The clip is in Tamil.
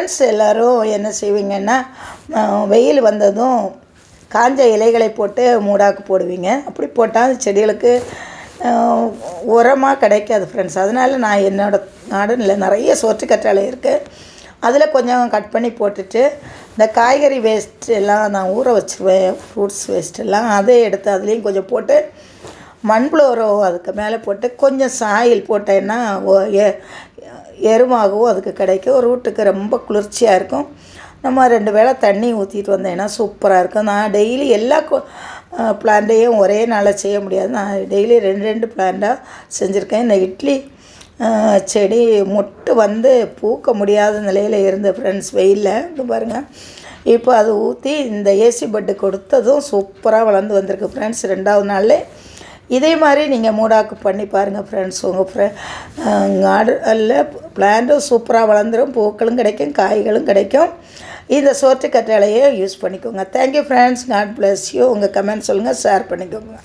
ஃப்ரெண்ட்ஸ் எல்லோரும் என்ன செய்வீங்கன்னா வெயில் வந்ததும் காஞ்ச இலைகளை போட்டு மூடாக்கு போடுவீங்க. அப்படி போட்டால் செடிகளுக்கு உரமாக கிடைக்காது ஃப்ரெண்ட்ஸ் அதனால் நான் என்னோடய நாடனில் நிறைய சோற்று கற்றாழை இருக்குது அதில் கொஞ்சம் கட் பண்ணி போட்டுட்டு இந்த காய்கறி வேஸ்ட் எல்லாம் நான் ஊற வச்சுருவேன் ஃப்ரூட்ஸ் வேஸ்ட் எல்லாம் அதை எடுத்து அதுலேயும் கொஞ்சம் போட்டு மண்புளோரோ அதுக்கு மேலே போட்டு கொஞ்சம் சாயில் போட்டேன்னா ஒ- எ- எருமாகவும் அதுக்கு கிடைக்கும் ரூட்டுக்கு ரொம்ப குளிர்ச்சியாக இருக்கும். நம்ம ரெண்டு வேளை தண்ணி ஊற்றிட்டு வந்தேன்னா சூப்பராக இருக்கும். நான் டெய்லி எல்லா பிளான்ட்டையும் ஒரே நாளில் செய்ய முடியாது. நான் டெய்லி ரெண்டு ரெண்டு பிளான்ட்டாக செஞ்சுருக்கேன். இந்த இட்லி செடி மொட்டு வந்து பூக்க முடியாத நிலையில் இருந்த ஃப்ரெண்ட்ஸ் வெயிலில். பாருங்கள் இப்போ அது ஊற்றி இந்த ஏசி பெட்டு கொடுத்ததும் சூப்பராக வளர்ந்து வந்திருக்கு ஃப்ரெண்ட்ஸ் ரெண்டாவது நாள்லே இதே மாதிரி நீங்கள் மூடாக்கு பண்ணி பாருங்கள் ஃப்ரெண்ட்ஸ் உங்கள் ஃப்ரெ கார்டனில் பிளான்ட்டும் சூப்பராக வளர்ந்துடும் பூக்களும் கிடைக்கும் காய்களும் கிடைக்கும். இந்த சோற்று கற்றாழையை யூஸ் பண்ணிக்கோங்க. Thank you friends God bless you உங்கள் கமெண்ட் சொல்லுங்கள் ஷேர் பண்ணிக்கோங்க.